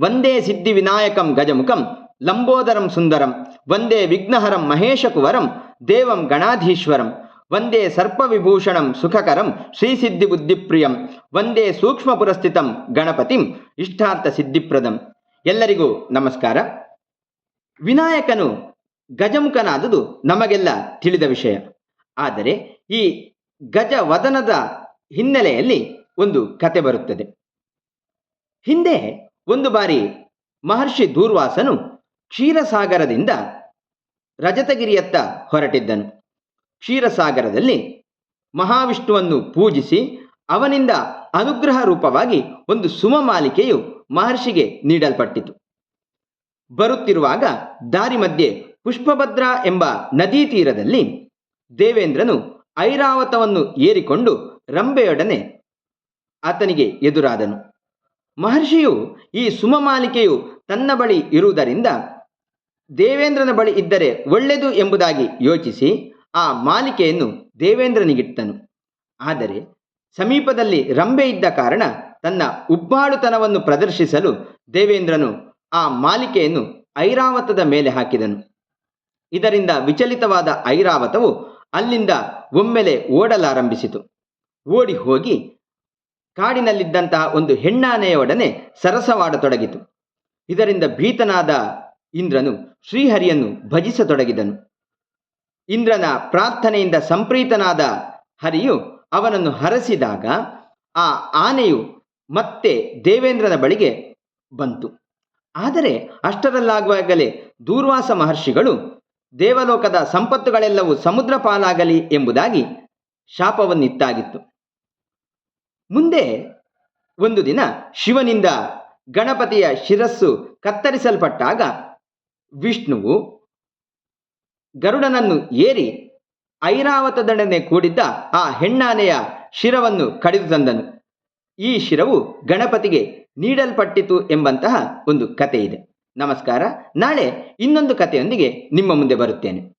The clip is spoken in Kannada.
ವಂದೇ ಸಿದ್ಧಿ ವಿನಾಯಕಂ ಗಜಮುಖಂ, ಲಂಬೋದರಂ ಸುಂದರಂ, ವಂದೇ ವಿಘ್ನಹರಂ ಮಹೇಶಕುವರಂ, ದೇವಂ ಗಣಾಧೀಶ್ವರಂ, ವಂದೇ ಸರ್ಪವಿಭೂಷಣಂ ಸುಖಕರಂ ಶ್ರೀಸಿದ್ಧಿ ಬುದ್ಧಿಪ್ರಿಯಂ, ವಂದೇ ಸೂಕ್ಷ್ಮ ಪುರಸ್ಥಿತಂ ಗಣಪತಿಂ, ಇಷ್ಟಾರ್ಥ ಸಿದ್ಧಿಪ್ರದಂ. ಎಲ್ಲರಿಗೂ ನಮಸ್ಕಾರ. ವಿನಾಯಕನು ಗಜಮುಖನಾದುದು ನಮಗೆಲ್ಲ ತಿಳಿದ ವಿಷಯ. ಆದರೆ ಈ ಗಜವದನದ ಹಿನ್ನೆಲೆಯಲ್ಲಿ ಒಂದು ಕತೆ ಬರುತ್ತದೆ. ಹಿಂದೆ ಒಂದು ಬಾರಿ ಮಹರ್ಷಿ ದೂರ್ವಾಸನು ಕ್ಷೀರಸಾಗರದಿಂದ ರಜತಗಿರಿಯತ್ತ ಹೊರಟಿದ್ದನು. ಕ್ಷೀರಸಾಗರದಲ್ಲಿ ಮಹಾವಿಷ್ಣುವನ್ನು ಪೂಜಿಸಿ ಅವನಿಂದ ಅನುಗ್ರಹ ರೂಪವಾಗಿ ಒಂದು ಸುಮಮಾಲಿಕೆಯು ಮಹರ್ಷಿಗೆ ನೀಡಲ್ಪಟ್ಟಿತು. ಬರುತ್ತಿರುವಾಗ ದಾರಿ ಮಧ್ಯೆ ಪುಷ್ಪಭದ್ರ ಎಂಬ ನದೀ ತೀರದಲ್ಲಿ ದೇವೇಂದ್ರನು ಐರಾವತವನ್ನು ಏರಿಕೊಂಡು ರಂಬೆಯೊಡನೆ ಆತನಿಗೆ ಎದುರಾದನು. ಮಹರ್ಷಿಯು ಈ ಸುಮಮಾಲಿಕೆಯು ತನ್ನ ಬಳಿ ಇರುವುದರಿಂದ ದೇವೇಂದ್ರನ ಬಳಿ ಇದ್ದರೆ ಒಳ್ಳೆಯದು ಎಂಬುದಾಗಿ ಯೋಚಿಸಿ ಆ ಮಾಲಿಕೆಯನ್ನು ದೇವೇಂದ್ರನಿಗಿಟ್ಟನು. ಆದರೆ ಸಮೀಪದಲ್ಲಿ ರಂಬೆ ಇದ್ದ ಕಾರಣ ತನ್ನ ಉಬ್ಬಾಳುತನವನ್ನು ಪ್ರದರ್ಶಿಸಲು ದೇವೇಂದ್ರನು ಆ ಮಾಲಿಕೆಯನ್ನು ಐರಾವತದ ಮೇಲೆ ಹಾಕಿದನು. ಇದರಿಂದ ವಿಚಲಿತವಾದ ಐರಾವತವು ಅಲ್ಲಿಂದ ಒಮ್ಮೆಲೆ ಓಡಲಾರಂಭಿಸಿತು. ಓಡಿ ಹೋಗಿ ಕಾಡಿನಲ್ಲಿದ್ದಂತಹ ಒಂದು ಹೆಣ್ಣಾನೆಯೊಡನೆ ಸರಸವಾಡತೊಡಗಿತು. ಇದರಿಂದ ಭೀತನಾದ ಇಂದ್ರನು ಶ್ರೀಹರಿಯನ್ನು ಭಜಿಸತೊಡಗಿದನು. ಇಂದ್ರನ ಪ್ರಾರ್ಥನೆಯಿಂದ ಸಂಪ್ರೀತನಾದ ಹರಿಯು ಅವನನ್ನು ಹರಸಿದಾಗ ಆ ಆನೆಯು ಮತ್ತೆ ದೇವೇಂದ್ರನ ಬಳಿಗೆ ಬಂತು. ಆದರೆ ಅಷ್ಟರಲ್ಲಾಗುವಾಗಲೇ ದೂರ್ವಾಸ ಮಹರ್ಷಿಗಳು ದೇವಲೋಕದ ಸಂಪತ್ತುಗಳೆಲ್ಲವೂ ಸಮುದ್ರ ಪಾಲಾಗಲಿ ಎಂಬುದಾಗಿ ಶಾಪವನ್ನಿತ್ತಾಗಿತ್ತು. ಮುಂದೆ ಒಂದು ದಿನ ಶಿವನಿಂದ ಗಣಪತಿಯ ಶಿರಸ್ಸು ಕತ್ತರಿಸಲ್ಪಟ್ಟಾಗ ವಿಷ್ಣುವು ಗರುಡನನ್ನು ಏರಿ ಐರಾವತದೊಡನೆ ಕೂಡಿದ್ದ ಆ ಹೆಣ್ಣಾನೆಯ ಶಿರವನ್ನು ಕಡಿದು ತಂದನು. ಈ ಶಿರವು ಗಣಪತಿಗೆ ನೀಡಲ್ಪಟ್ಟಿತು ಎಂಬಂತಹ ಒಂದು ಕಥೆ ಇದೆ ನಮಸ್ಕಾರ. ನಾಳೆ ಇನ್ನೊಂದು ಕಥೆಯೊಂದಿಗೆ ನಿಮ್ಮ ಮುಂದೆ ಬರುತ್ತೇನೆ.